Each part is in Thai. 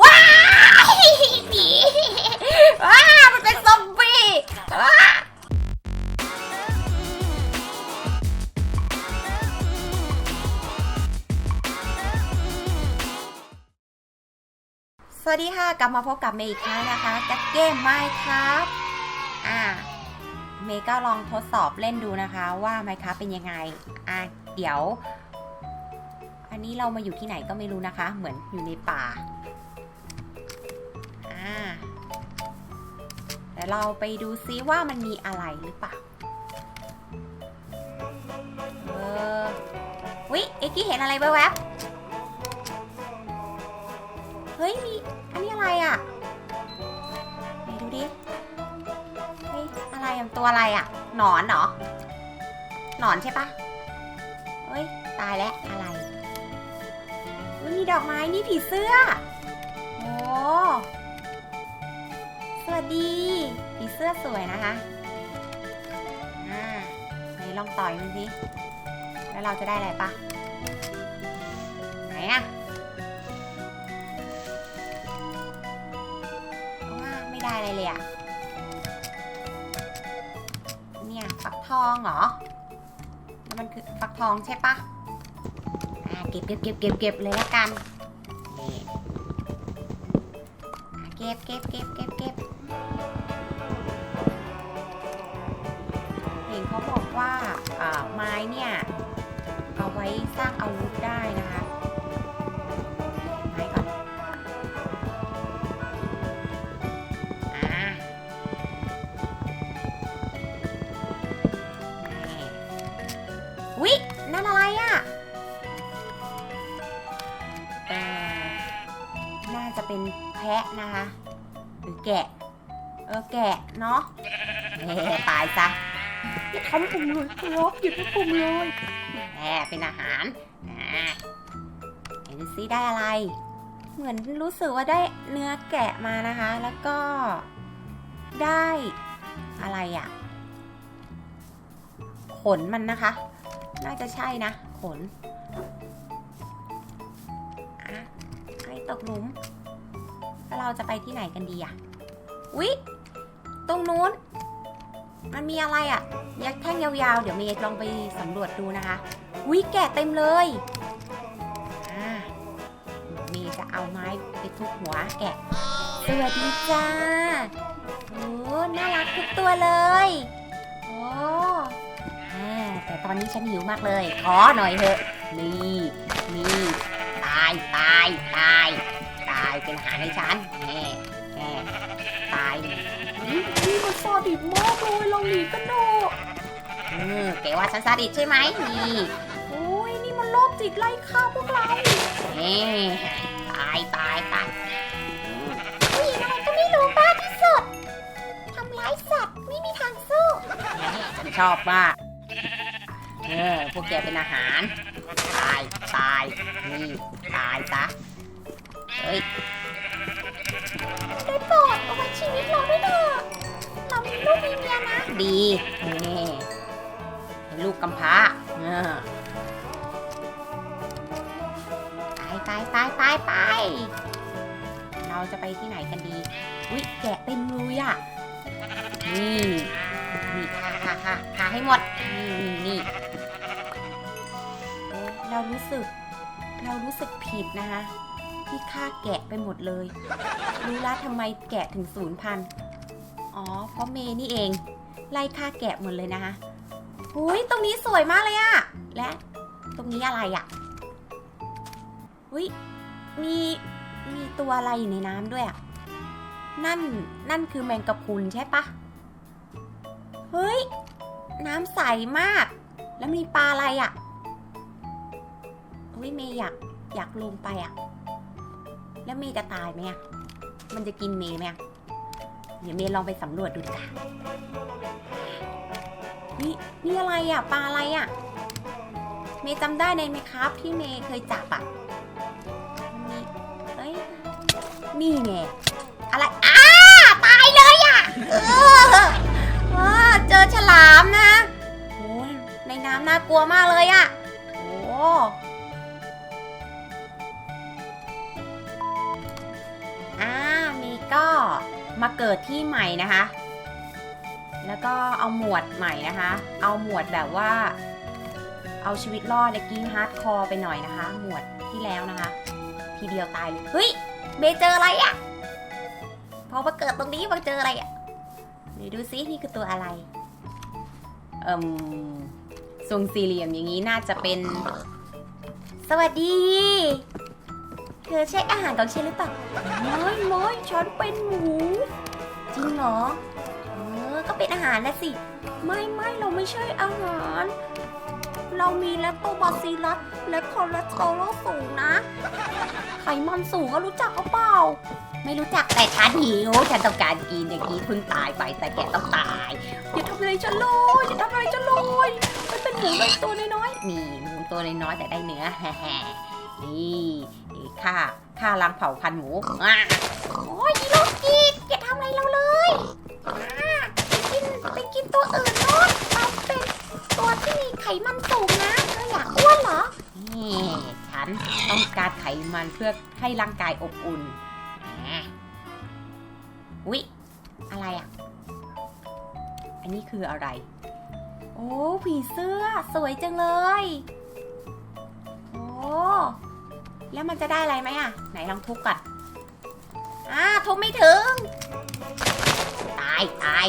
ว้ายผีว้ามันเป็นซอมบี้ว้าสวัสดีค่ะ กลับมาพบกับเมย์อีกครั้งนะคะกับเกมไมค์ครับอ่าเมย์ก็ลองทดสอบเล่นดูนะคะว่าไมค์ครับเป็นยังไงอะเดี๋ยว อันนี้เรามาอยู่ที่ไหนก็ไม่รู้นะคะ เหมือนอยู่ในป่า อ่เดี๋ยวเราไปดูซิว่ามันมีอะไรหรือเปล่า เออวิเอ็กกี้เห็นอะไรแวบๆเฮ้ยมีอันนี้อะไรอะไหนดูดิ เฮ้ยอะไรอะตัวอะไรอะ หนอนเหรอ หนอนใช่ปะเฮ้ยตายแล้วอะไรอุ๊ยมีดอกไม้นี่ผีเสื้อ โอ้ วัสดีผีเสื้อสวยนะคะอ่าไหนลองต่อยมันสิแล้วเราจะได้อะไรปะไหนอะว่าไม่ได้อะไรเลยอะเนี่ยฟักทองเหรอแล้วมันคือฟักทองใช่ปะอ่าเก็บเก็บเก็บเก็บเก็บเลยละกันนี่เก็บเก็บเก็บเก็บ ว่าไม้เนี่ยเอาไว้สร้างอาวุธได้นะคะไม้ก่อนอ่าววินั่นอะไรอะ่ะน่าจะเป็นแพะนะคะ หรือแกะ เออแกะเนาะตายซะ อย่าทำผมเลยครับอย่าทำผมเลยแหมเป็นอาหารเห็นซิได้อะไร เหมือนรู้สึกว่าได้เนื้อแกะมานะคะ แล้วก็ได้อะไรอะขนมันนะคะ น่าจะใช่นะ ขนอะใครตกหลุมแล้วเราจะไปที่ไหนกันดีอะวิตรงนู้น มันมีอะไรอะยักษ์แท่งยาวๆ เดี๋ยวเมย์ลองไปสำรวจดูนะคะวิแกะเต็มเลยอ่าเมย์จะเอาไม้ไปทุบหัวแกะสวัสดีจ้าโอ้น่ารักทุกตัวเลยโอ้แหมแต่ตอนนี้ฉันหิวมากเลย ขอหน่อยเถอะ นี่ นี่ ตาย ตาย ตาย ตาย เป็นอาหารให้ฉัน ซาดิสมากเลยลองหนีกันเถอะเออแกว่าฉันซาดิสใช่ไหมนี่โอ้ยนี่มันโรคจิตไล่ฆ่าพวกเราแหมตายตายตายผู้หญิงอะไรก็ไม่รู้บ้าที่สุดทำร้ายสัตว์ไม่มีทางสู้ฉันชอบมากเออพวกแกเป็นอาหาร ตายตายนี่ตายซะเฮ้ยได้โปรดเอาไว้ชีวิตเราด้วยเถอะเรามี ลูกมีเมียนะ ดีนี่เป็นลูกกำพร้าเออไปไปไปไปไปเราจะไปที่ไหนกันดี อุ๊ยแกะเต็มเลยอะ นี่นี่ค่ะค่ะค่ะค่ะให้หมด นี่นี่นี่เรารู้สึก เรารู้สึกผิดนะคะที่ฆ่าแกะไปหมดเลย รู้แล้วทำไมแกะถึงศูนย์พัน อ๋อ เพราะเมย์นี่เอง ไล่ฆ่าแกะหมดเลยนะคะหุยตรงนี้สวยมากเลยอะและตรงนี้อะไรอะหุยมีมีตัวอะไรอยู่ในน้ำด้วยอะนั่นนั่นคือแมงกะพรุนใช่ปะเฮ้ย น้ำใสมาก แล้วมีปลาอะไรอะ่ะเฮ้ยเมย์อยากอยากลงไปอะ่ะ แล้วเมย์จะตายไหมอะ่ะ มันจะกินเมย์ไหมอะ่ะ เดี๋ยวเมย์ลองไปสำรวจดูดีกว่าเฮ้ยนี่อะไรอะ่ะปลาอะไรอะ่ะ เมย์จำได้ในไหมครับที่เมย์เคยจับอะ่ะมีเอ้ยนี่ไงอะไรอ้าตายเลยอะ่ะเออเจอฉลามนะโอ้ในน้ำน่ากลัวมากเลยอะโอ้ มาเกิดที่ใหม่นะคะ แล้วก็เอาหมวดใหม่นะคะ เอาหมวดแบบว่า เอาชีวิตรอดในกิ้งฮาร์ดคอร์ไปหน่อยนะคะ หมวดที่แล้วนะคะ ทีเดียวตายเลย เฮ้ยเมย์เจออะไรอะ่ะ พอมาเกิดตรงนี้มาเจออะไรอะ่ะเดี๋ยวดูซินี่คือตัวอะไร เอ่มทรงสี่เหลี่ยมอย่างนี้น่าจะเป็น สวัสดี อใช่อาหารของฉันหรือเปล่าไม่ไม่ฉันเป็นหมูจริงเหรอเออก็เป็นอาหารนะสิ ไม่ไม่เราไม่ใช่อาหาร เรามีแลคโตบาซิลัสและคอเลสเตอรอลสูงนะ ไขมันสูงอะรู้จักเขาเปล่า ไม่รู้จักแต่ฉันหิวฉันต้องการกินอย่างนี้เพิ่งตายไปแต่แกต้องตายอย่าทำอะไรฉันเลยอย่าทำอะไรฉันเลยมันเป็นหมูตัวน้อยๆนี่หมูตัวน้อยๆแต่ได้เนื้อแฮ่นี่ นี่าข้าล้างเผาพันธุ์หมูโอ้ยโลกิดอย่าทำอะไรเราเลยไปกินไปกินตัวอื่นโน้นเราเป็นตัวที่มีไขมันสูงนะเธออยากอ้วนเหรอนี่ฉันต้องการไขมันเพื่อให้ร่างกายอบอุ่นอุ๊ยอะไรอะ อันนี้คืออะไร โอ้ผีเสื้อสวยจังเลย โอ้ แล้วมันจะได้อะไรไหมอะ ไหนลองทุบก่อนอ่าทุบไม่ถึง ตายตาย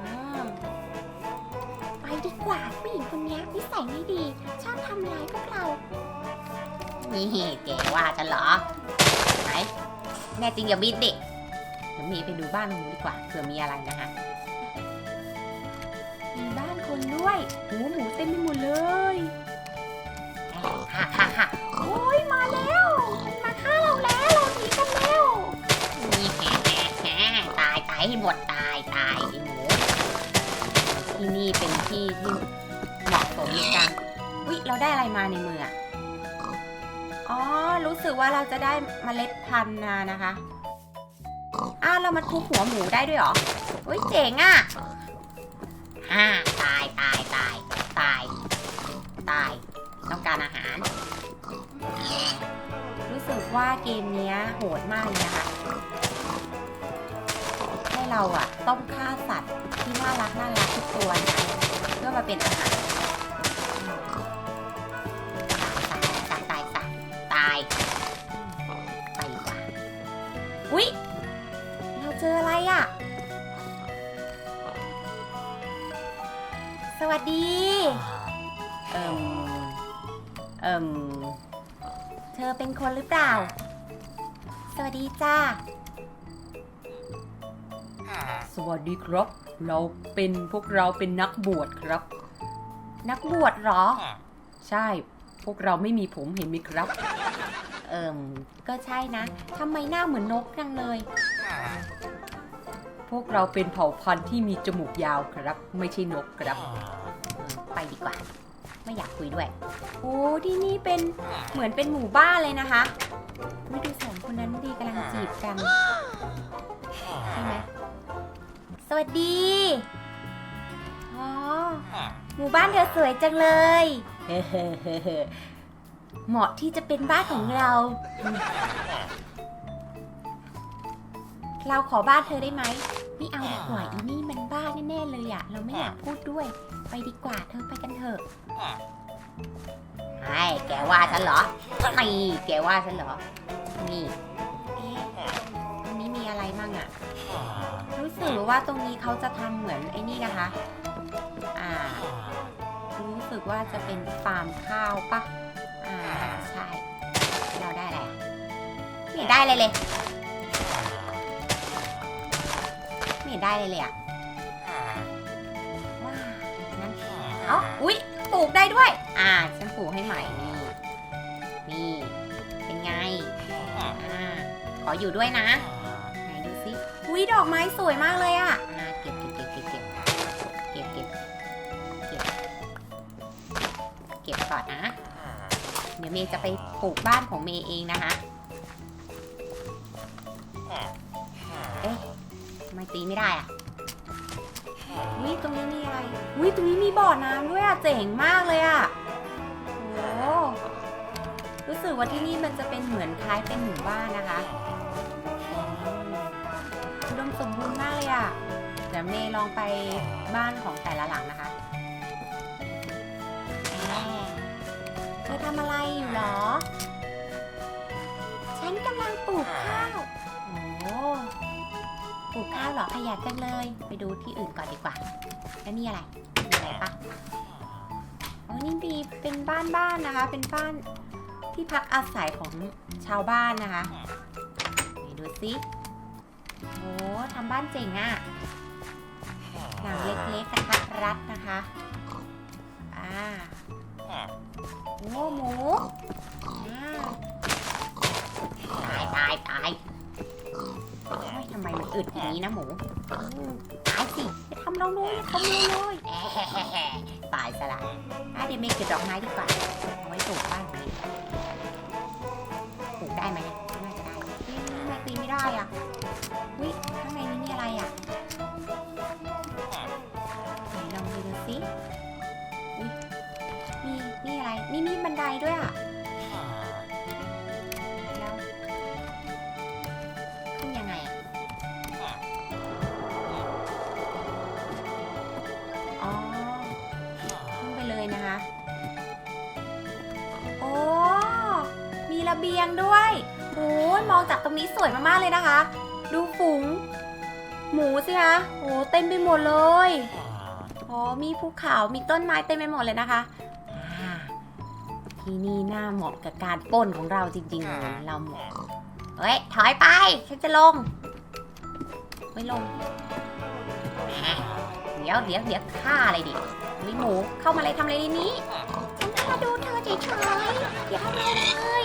อืมไปดีกว่าผู้หญิงคนนี้นิสัยไม่ดี ชอบทำร้ายพวกเรา นี่เก๋ว่าจะเหรอ ไหน แน่จริงอย่าบิดดิเดี๋ยวมีไปดูบ้านหมูดีกว่าเผื่อมีอะไรนะคะมีบ้านคนด้วยโอ้หมูเต็มไปหมดเลยฮ่าฮ่าฮ่า โอ้ยมาแล้ว มันมาฆ่าเราแล้วเราหนีกันแล้วนี่แฮ่แฮ่แฮ่ตายตายให้หมดตายตายไอ้หมูที่นี่เป็นที่ที่เหมาะสมในการวิเราได้อะไรมาในมืออะอ๋อ รู้สึกว่าเราจะได้เมล็ดพันธุ์มานะคะ อ้าว เรามาทุบหัวหมูได้ด้วยเหรออุ้ยเจ๋งอะอ่าตายตายตายตายตาย ต้องการอาหาร รู้สึกว่าเกมนี้โหดมากเลยนะคะให้เราอะต้องฆ่าสัตว์ที่น่ารักน่ารักทุกตัวเพื่อมาเป็นอาหารตายตายตายตายตายไปดีกว่าอุ๊ย เราเจออะไรอะสวัสดี เอิ่มเอิ่ม อเป็นคนหรือเปล่า สวัสดีจ้า สวัสดีครับ เราเป็นพวกเราเป็นนักบวชครับ นักบวชเหรอ ใช่ พวกเราไม่มีผมเห็นไหมครับ เอิมก็ใช่นะทำไมหน้าเหมือนนกจังเลย พวกเราเป็นเผ่าพันธุ์ที่มีจมูกยาวครับ ไม่ใช่นกครับ ไปดีกว่า ไม่อยากคุยด้วย โอ้ที่นี่เป็นเหมือนเป็นหมู่บ้านเลยนะคะไม่ดูสองคนนั้นดีกำลังจีบกันใช่ไหมสวัสดีอ๋อหมู่บ้านเธอสวยจังเลยเหมาะที่จะเป็นบ้านของเรา เราขอบ้านเธอได้ไหมไม่เอาดีกว่าอีนี่มันบ้าแน่ๆเลยอะเราไม่อยากพูดด้วย ไปดีกว่า เธอไปกันเถอะไอ้แกว่าฉันเหรอไม่แกว่าฉันเหรอ นี่เอ๊ะตรงนี้มีอะไรมั่งอะรู้สึกว่าตรงนี้เขาจะทำเหมือนไอ้นี่นะคะ อ่า รู้สึกว่าจะเป็นฟาร์มข้าวปะอ่าน่าจะใช่ เราได้อะไรอะไม่เห็นได้เลยเลยไม่เห็นได้เลยเลยอะ นเอ้าอุ๊ยปลูกได้ด้วย อ่า ฉันปลูกให้ใหม่นี่ นี่ เป็นไง อ่า ขออยู่ด้วยนะ ไหนดูสิอุ้ยดอกไม้สวยมากเลยอะอ่า เก็บเก็บเก็บเก็บเก็บเก็บเก็บเก็บเก็บก่อนนะ เดี๋ยวเมย์จะไปปลูกบ้านของเมย์เองนะคะ เอ๊ะทำไมตีไม่ได้อะ วิตรงนี้มีอะไรวิตรงนี้มีบ่อน้ำด้วยอะเจ๋งมากเลยอะโอ้รู้สึกว่าที่นี่มันจะเป็นเหมือนคล้ายเป็นหมู่บ้านนะคะอุดมสมบูรณ์มากเลยอะเดี๋ยวเมย์ลองไปบ้านของแต่ละหลังนะคะเธอทำอะไรอยู่เหรอ ฉันกำลังปลูกข้าว ปลูกข้าวเหรอขยันจังเลย ไปดูที่อื่นก่อนดีกว่า แล้วนี่อะไรมีอะไรปะอ๋อนี่มีเป็นบ้านบ้านนะคะ เป็นบ้านที่พักอาศัยของชาวบ้านนะคะไหนดูสิโอ้ทำบ้านเจ๋งอะหลังเล็กๆกระทัดรัดนะคะ อ่าโอ้หมู ดอย่างนี้นะหมูอืมตายสิอย่าทำเราเลยอย่าทำเราเลยแอะตายซะละอะเดี๋ยวเมย์เก็บดอกไม้ดีกว่าเอาไว้ปลูกบ้านของเมย์ปลูกได้ไหมน่าจะได้เอ๊ะทำไมปีนไม่ได้อะวิข้างในนี้มีอะไรอะไหนลองดูดูสิอุ้ยมีนี่อะไรนี่มีบันไดด้วยอะ มองจากตรงนี้สวยมากๆเลยนะคะ ดูฝูง หมูสิคะโอ้เต็มไปหมดเลยอ๋อมีภูเขามีต้นไม้เต็มไปหมดเลยนะคะอ่าที่นี่น่าเหมาะกับการปล้นของเราจริงๆเลยเราเหมาะเฮ้ยถอยไปฉันจะลงไม่ลงแหมเดี๋ยวเดี๋ยวเดี๋ยวฆ่าอะไรดิวิหมูเข้ามาเลยทำอะไรในนี้ฉันแค่ดูเธอเฉยๆอย่าทำอะไรเลย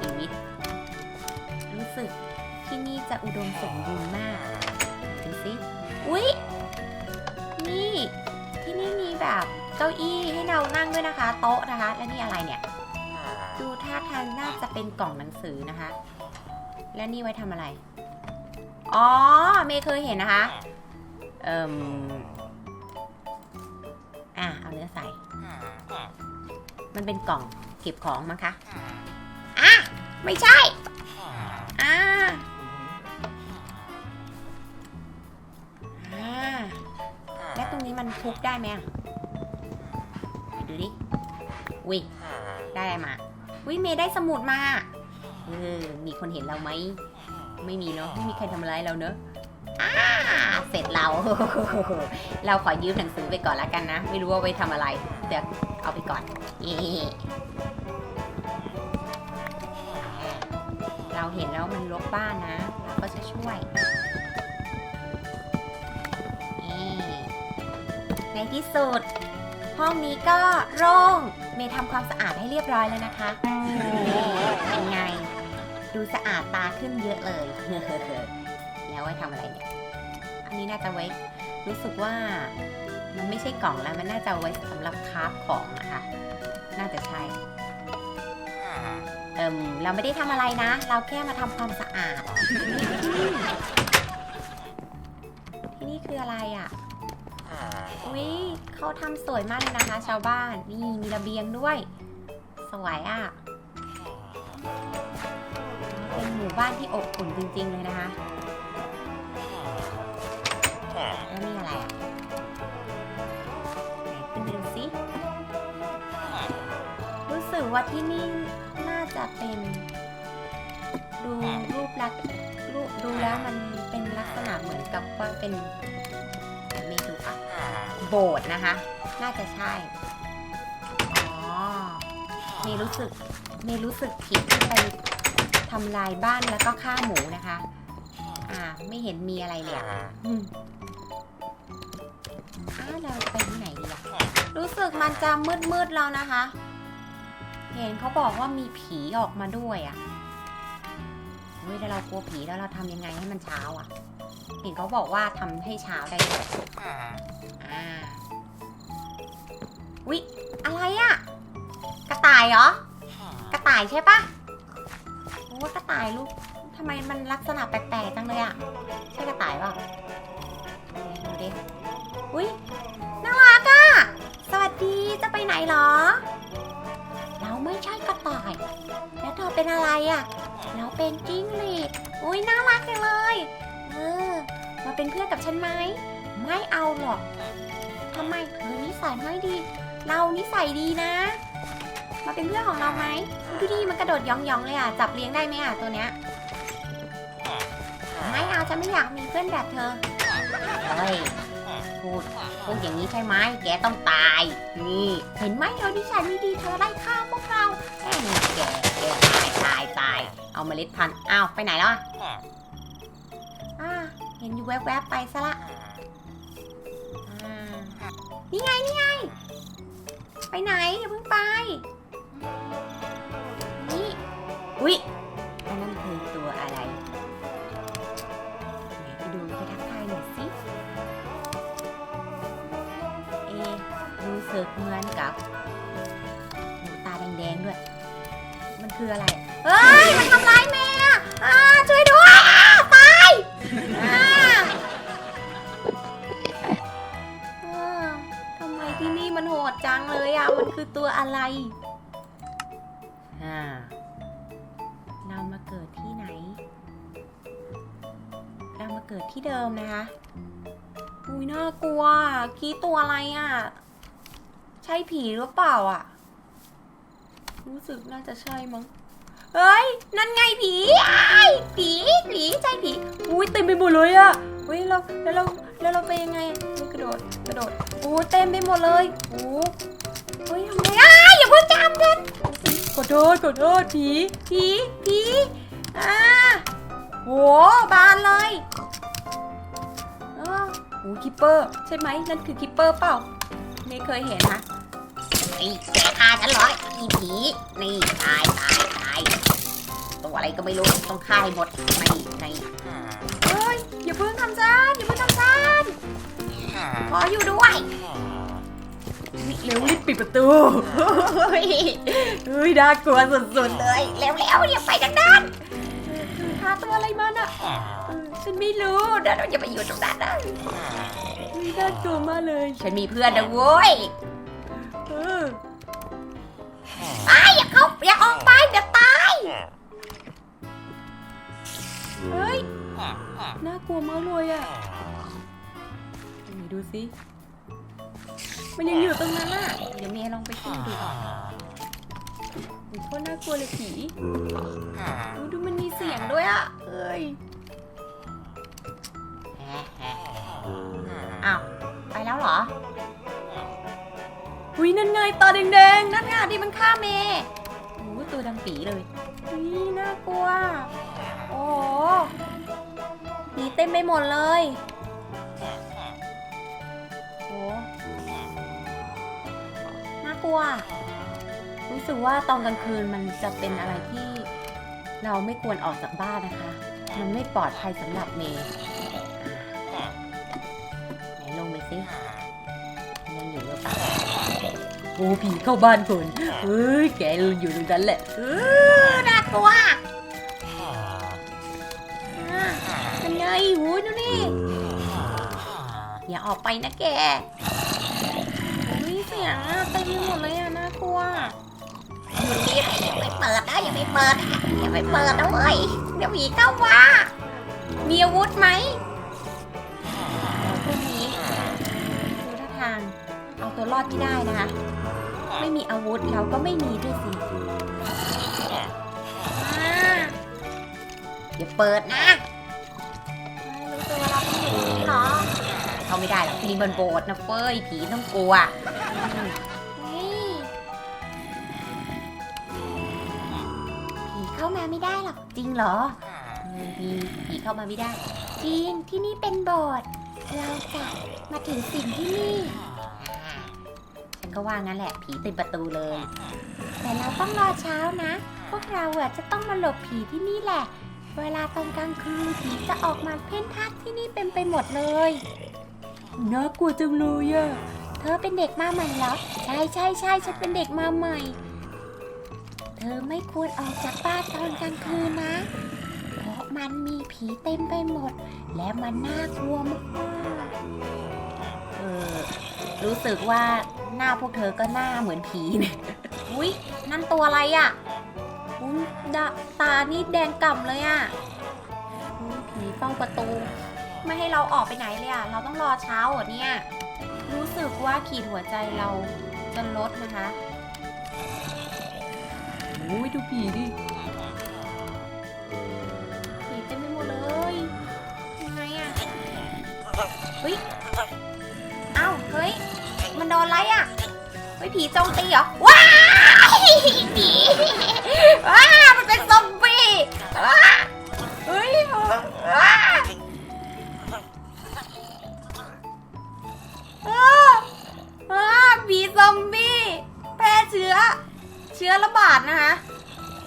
ชีวิต รู้สึกที่นี่จะอุดมสมบูรณ์มาก ดูสิ อุ๊ย นี่ ที่นี่มีแบบเก้าอี้ให้เรานั่งด้วยนะคะ โต๊ะนะคะ และนี่อะไรเนี่ย ดูท่าทางน่าจะเป็นกล่องหนังสือนะคะ และนี่ไว้ทำอะไร อ๋อ เมย์เคยเห็นนะคะ เอ่มอะ เอาเนื้อใส่ มันเป็นกล่องเก็บของมั้งคะอะ ไม่ใช่ อ่า อ่า แล้วตรงนี้มันทุบได้ไหมอะไหนดูดิวิได้อะไรมาวิเมย์ได้สมุดมา เออ มีคนเห็นเราไหม ไม่มีเนาะ ไม่มีใครทำร้ายเราเนอะอ่าเสร็จเรา เราขอยืมหนังสือไปก่อนละกันนะ ไม่รู้ว่าไว้ทำอะไร เดี๋ยวเอาไปก่อน เราเห็นแล้วมันรกบ้านนะ เราก็จะช่วยนี่ในที่สุด ห้องนี้ก็โล่งเมย์ทำความสะอาดให้เรียบร้อยแล้วนะคะเป็นไง ดูสะอาดตาขึ้นเยอะเลยแล้วไว้ทำอะไรเนี่ย อันนี้น่าจะไว้รู้สึกว่ามันไม่ใช่กล่องแล้วมันน่าจะไว้สำหรับคราฟของนะคะ น่าจะใช่ เอิมเราไม่ได้ทำอะไรนะ เราแค่มาทำความสะอาด ที่นี่คืออะไรอะ อุ้ยเขาทำสวยมากเลยนะคะ ชาวบ้าน นี่มีระเบียงด้วย สวยอะ เป็นหมู่บ้านที่อบอุ่นจริงๆเลยนะคะแล้วนี่อะไรอะไหนขึ้นดูสิ รู้สึกว่าที่นี่ เป็น ดูรูปลักษณ์รูปดูแล้วมันเป็นลักษณะเหมือนกับว่าเป็นเดี๋ยวเมย์ดูค่ะโบสถ์นะคะ น่าจะใช่ อ๋อ เมย์รู้สึก เมย์รู้สึกผิดที่ไปทำลายบ้านแล้วก็ฆ่าหมูนะคะ อ่า ไม่เห็นมีอะไรเลยอะอืมอ้าวเราจะไปที่ไหนดีอะรู้สึกมันจะมืดมืดๆแล้วนะคะ เห็นเขาบอกว่ามีผีออกมาด้วยอะเฮ้ยถ้าเรากลัวผีแล้วเราทำยังไงให้มันเช้าอะเห็นเขาบอกว่าทำให้เช้าได้ด้วยอ่าวิอะไรอะกระต่ายเหรอ กระต่ายใช่ปะโอ้กระต่ายลูกทำไมมันลักษณะแปลกๆจังเลยอะใช่กระต่ายเปล่าดูดิ อุ้ยน่ารักอะสวัสดีจะไปไหนเหรอ เราไม่ใช่กระต่าย แล้วเธอเป็นอะไรอะเราเป็นจิ้งหรีดอุ้ยน่ารักจังเลย เออ มาเป็นเพื่อนกับฉันไหม ไม่เอาหรอกทำไมเธอนิสัยไม่ดี เรานิสัยดีนะ มาเป็นเพื่อนของเราไหมดูดิมันกระโดดยองๆเลยอะ จับเลี้ยงได้ไหมอะตัวเนี้ย ไม่เอาฉันไม่อยากมีเพื่อนแบบเธอเฮ้ยพูดูอย่างนี้ใช่ไหมแกต้องตาย นี่ เห็นไหมเธอนิสัยไม่ดีเธอไล่ฆ่าพวกเราแม่งแกแกตายตายตาย เอาเมล็ดพันธุ์อ้าวไปไหนแล้วอะอ่าเห็นอยู่แวบๆไปซะละนี่ไงนี่ไง ไปไหนอย่าเพิ่งไป นี่ อุ๊ยอันนั้นคือตัวอะไรไหนไปดูไปทักทายหน่อยสิ รู้สึกเหมือนกับหนูตาแดงๆด้วย มันคืออะไร เฮ้ย มันทำร้ายแม่อะอ่าช่วยด้วยอ่าตายอ่าอ่าทำไมที่นี่มันโหดจังเลยอะ มันคือตัวอะไรอ่าเรามาเกิดที่ไหน เรามาเกิดที่เดิมนะคะอุ้ยน่ากลัวอะคีตัวอะไรอะ ช่ผีหรือเปล่าอะ รู้สึกน่าจะใช่มั้ง เฮ้ย นั่นไงผีผีผีใช่ผีอุ้ยเต็มไปหมดเลยอะเฮ้ยเราแล้วเราแล้วเราไปยังไงกระโดดกระโดดโอ้เต็มไปหมดเลยโอ้เฮ้ยทำไงอ้าอย่าเพิ่งจามกันขอโทษขอโทษผีผีผีอ่าโหบานเลยเออโอ้คิปเปอร์ ใช่ไหมนั่นคือคิปเปอร์เปล่าไม่เคยเห็นนะ ไอ้แกฆ่าฉันเหรออีผีนี่ตายตายตายตัวอะไรก็ไม่รู้ต้องฆ่าให้หมดในในเฮ้ยอย่าเพิ่งทำซานอย่าเพิ่งทำซานขออยู่ด้วยเร็วรีบปิดประตูเฮ้ยเฮ้ยน่ากลัวสุดๆเลยเร็วๆอย่าไปทางนั้นหาตัวอะไรมาน่ะเออฉันไม่รู้เดี๋ยวเราอย่าไปอยู่ตรงนั้นนะเฮ้ยน่ากลัวมากเลย ฉันมีเพื่อนนะโว้ยเออไอ้ยอย่าเข้าอย่าออกไปเดี๋ยวตาย เฮ้ย น่ากลัวมากเลยอะไหนดูสิ มันยังอยู่ตรงนั้นอะ เดี๋ยวเมย์ลองไปช่วยดูโอ้โคตรน่ากลัวเลยผีดูดูมันมีเสียงด้วยอะ เอ้ย อ้าว ไปแล้วเหรอ หุยนั่นไงตาแดงๆนั่นไงที่มันฆ่าเมย์โอ้โหตัวดำปีเลยหุยน่ากลัว โอ้โหผีเต็มไปหมดเลยโอ้น่ากลัว รู้สึกว่าตอนกลางคืนมันจะเป็นอะไรที่เราไม่ควรออกจากบ้านนะคะ มันไม่ปลอดภัยสำหรับเมย์ อ้ผีเข้าบ้านคนเฮ้ยแกอยู่ตรงนั้นแหละเออน่ากลัวเป็นไงหูยดูนี่อย่าออกไปนะแกอุ้ยเสียงอะเต็มไปหมดเลยอะน่ากลัวอยู่นี่นะอย่าไปเปิดนะอย่าไปเปิดนะอย่าไปเปิดนะเว้ยเดี๋ยวผีเข้ามามีอาวุธไหม รอดไม่ได้นะคะ ไม่มีอาวุธเราก็ไม่มีด้วยสิอย่าเปิดนะรู้ตัวเราเป็นอย่างนี้เหรอเขาไม่ได้หรอกที่นี่มันโบสถ์นะเฟ้ยผีต้องกลัวผีเข้ามาไม่ได้หรอกจริงเหรอผีผีเข้ามาไม่ได้จริงที่นี่เป็นโบสถ์เราจะมาถึงสิ่งที่นี่ ก็ว่างั้นแหละผีติดประตูเลย แต่เราต้องรอเช้านะ พวกเราอะจะต้องมาหลบผีที่นี่แหละ เวลาตอนกลางคืนผีจะออกมาเพ่นพักที่นี่เป็นไปหมดเลยน่ากลัวจังเลยอะเธอเป็นเด็กมาใหม่เหรอใช่ใช่ใช่ฉันเป็นเด็กมาใหม่ เธอไม่ควรออกจากบ้านตอนกลางคืนนะ เพราะมันมีผีเต็มไปหมด และมันน่ากลัวมากๆ เออรู้สึกว่าหน้าพวกเธอก็หน้าเหมือนผีเนี่ยอุ้ยนั่นตัวอะไรอะอุ้อุ๊ยดะตานี่แดงก่ำเลยอะ่ะอุ๊ยผีเฝ้าประตู ไม่ให้เราออกไปไหนเลยอะ่ะ เราต้องรอเช้าเหรอเนี่ย รู้สึกว่าขีดหัวใจเราจะลดนะคะโอ้ยดูผีดิผีเต็มไปหมดเลยยังไงอะเฮ้ย เฮ้ย มันโดนอะไรอะเฮ้ยผีโจมตีเหรอ ว้ายผีว้ามันเป็นซอมบี้ว้าเฮ้ยว้าเออว้าผีซอมบี้แพร่เชื้อ เชื้อระบาดนะคะ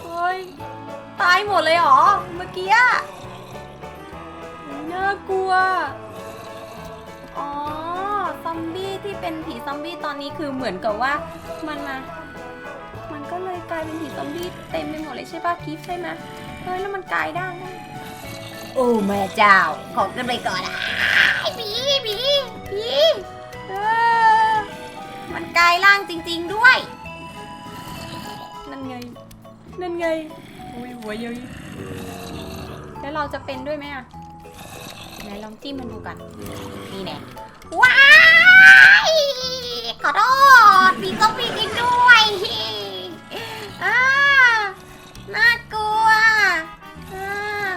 เฮ้ยตายหมดเลยเหรอ เมื่อกี้น่ากลัว เป็นผีซอมบี้ตอนนี้คือเหมือนกับว่ามันมา มันก็เลยกลายเป็นผีซอมบี้เต็มไปหมดเลยใช่ป่ะกิฟใช่ไหมเฮ้ยแล้วมันกลายได้างได้โอ้แม่เจ้า ขอกันไปก่อนอะผีผีผีเออมันกลายร่างจริง ๆด้วย นั่นไง นั่นไงอุ้ยหัวเยยแล้วเราจะเป็นด้วยไหมอะไหนลองจิ้มมันดูกันนี่แน่ ว้ายขอโทษมีซอมบี้จริงด้วยอ่าน่ากลัวอ่า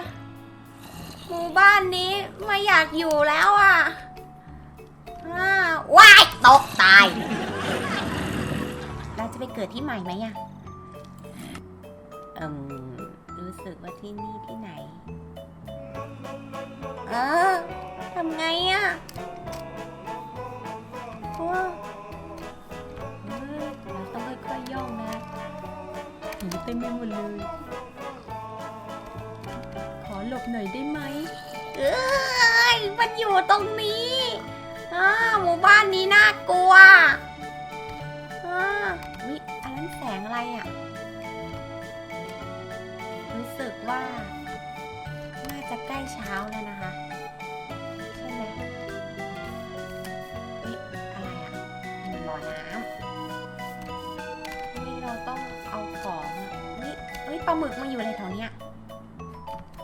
หมู่บ้านนี้ไม่อยากอยู่แล้วอะอ่าว้ายตกตาย เราจะไปเกิดที่ใหม่ไหมอะเอืมรู้สึกว่าที่นี่ที่ไหน เออทำไงอะ เราต้องค่อยๆย่องนะผีเต็มไปหมดเลย ขอหลบหน่อยได้ไหมเอ้ยมันอยู่ตรงนี้อ่าหมู่บ้านนี้น่ากลัวอ่าวิอันนั้นแสงอะไรอะรู้สึกว่า น่าจะใกล้เช้าแล้วนะคะ มึกมาอยู่อะไรแถวเนี้ย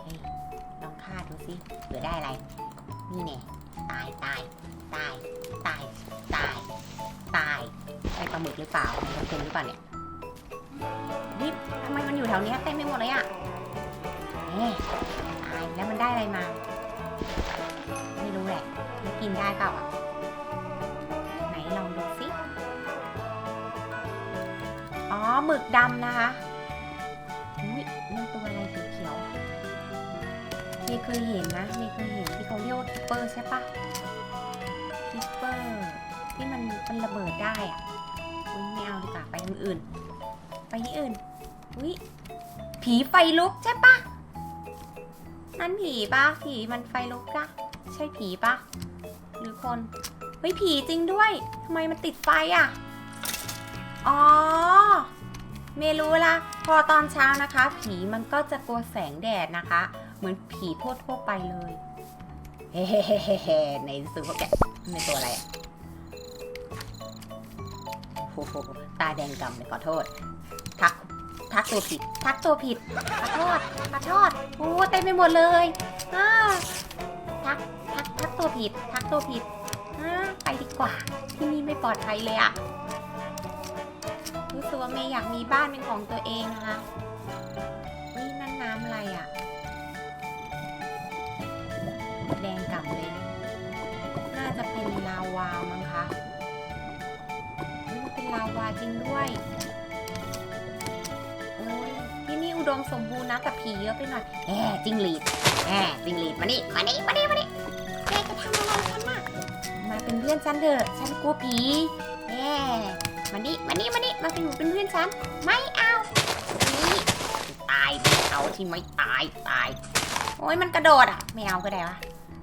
เฮ้ยลองฆ่าดูสิเผื่อได้อะไร นี่เนี่ยตายตายตายตายตายตายไอปลาหมึกหรือเปล่ามันเป็นหรือเปล่าเนี่ยนี่ทำไมมันอยู่แถวเนี้ยเต็มไปหมดเลยอะเอ๊ะตายแล้วมันได้อะไรมา ไม่รู้แหละมันกินได้เปล่าอะไหนลองดูสิอ๋อหมึกดำนะคะ เคยเห็นนะเมย์เคยเห็นที่เขาเรียกว่าคิปเปอร์ใช่ปะคิปเปอร์ที่มันมันระเบิดได้อะอุ้ยไม่เอาดีกว่าไปทางอื่น ไปที่อื่นอุ้ยผีไฟลุกใช่ปะนั่นผีปะผีมันไฟลุกอะใช่ผีปะหรือคนเฮ้ยผีจริงด้วยทำไมมันติดไฟอะอ๋อเมรู้ละพอตอนเช้านะคะ ผีมันก็จะกลัวแสงแดดนะคะ เหมือนผีทั่วทั่วๆไปเลย เฮ้เฮ้ในที่สุดพวกแกไม่ตัวอะไรโอ้โหตาแดงกำเลยขอโทษ ทัก ทักตัวผิด ทักตัวผิด ขอโทษ ขอโทษโอ้เต็มไปหมดเลยอ่าทัก ทัก ทักตัวผิด ทักตัวผิดอ่าไปดีกว่า ที่นี่ไม่ปลอดภัยเลยอะรู้สึกว่าเมย์อยากมีบ้านเป็นของตัวเองนะคะนี่นั่นน้ำอะไรอะแจะเป็นลาวามั้งคะเฮ้ยมันเป็นลาวาจริงด้วยโอ้ยที่นี่อุดมสมบูรณ์นะแต่ผีเยอะไปหน่อยแหมจิงหรีดแหมจิงหรีดมานี่มานี่มานี่มานี่แกจะทำอะไรฉันน่ะมาเป็นเพื่อนฉันเถอะฉันกลัวผีแหมมานี่มานี่มานี่มาเป็นหนูเป็นเพื่อนฉันไม่เอานี่ตายไม่เอาที่ไม่ตายตายโอ้ยมันกระโดดอะไม่เอาก็ได้วะ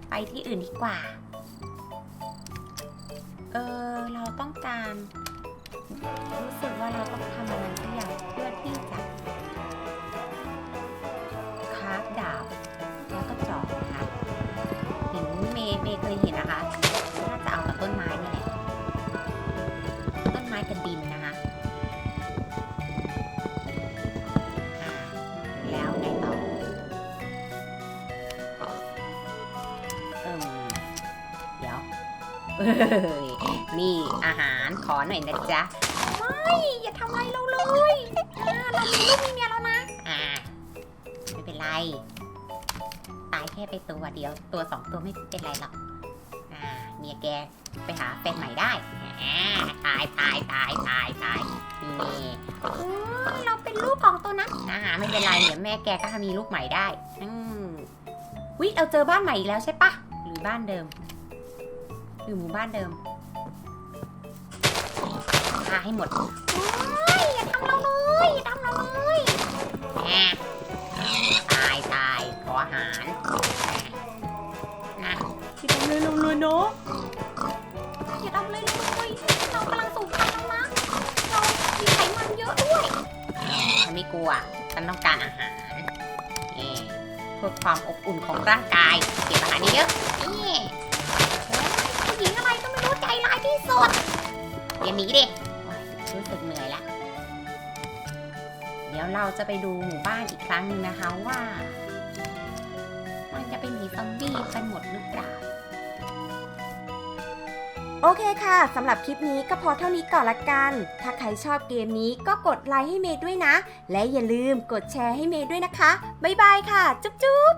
ไปที่อื่นดีกว่า เออเราต้องการ รู้สึกว่าเราต้องทำอะไรสักอย่างเพื่อที่จะ นี่อาหารขอหน่อยนะจ๊ะ ไม่อย่าทำอะไรเราเลยอ่าเรามีลูกมีเมียแล้วนะ อ่า ไม่เป็นไร ตายแค่ไปตัวเดียวตัวสองตัวไม่เป็นไรหรอก อ่าเมียแกไปหาแฟนใหม่ได้อ่าตายตายตายตายตายนี่อืมเราเป็นลูกของตัวนั้นอ่าไม่เป็นไรเดี๋ยวแม่แกก็มีลูกใหม่ได้ อืมวิเราเจอบ้านใหม่อีกแล้วใช่ปะหรือบ้านเดิม หรือหมู่บ้านเดิมฆ่าให้หมดโอ้ยอย่าทำเราเลยอย่าทำเราเลยแหมตายตายขออาหารแหมนะที่ทำเลยลงเลยเนาะอย่าทำเลยเลยเรากำลังสูงไปแล้วนะเรามีไขมันเยอะด้วยฉันไม่กลัวฉันต้องการอาหารนี่เพื่อความอบอุ่นของร่างกายเก็บอาหารเยอะๆนี่โอ้ยผู้ หญิงอะไรก็ไม่รู้ใจร้ายที่สุดอย่าหนีดิรู้สึกเหนื่อยละเดี๋ยวเราจะไปดูหมู่บ้านอีกครั้งหนึงนะคะว่า มันจะเป็นมีซอมบี้กันหมดหรือเปล่าโอเคค่ะ สำหรับคลิปนี้ก็พอเท่านี้ก่อนละกัน ถ้าใครชอบเกมนี้ก็กดไลค์ให้เมย์ด้วยนะ และอย่าลืมกดแชร์ให้เมย์ด้วยนะคะ บ๊ายบายค่ะ จุ๊บจุ๊บ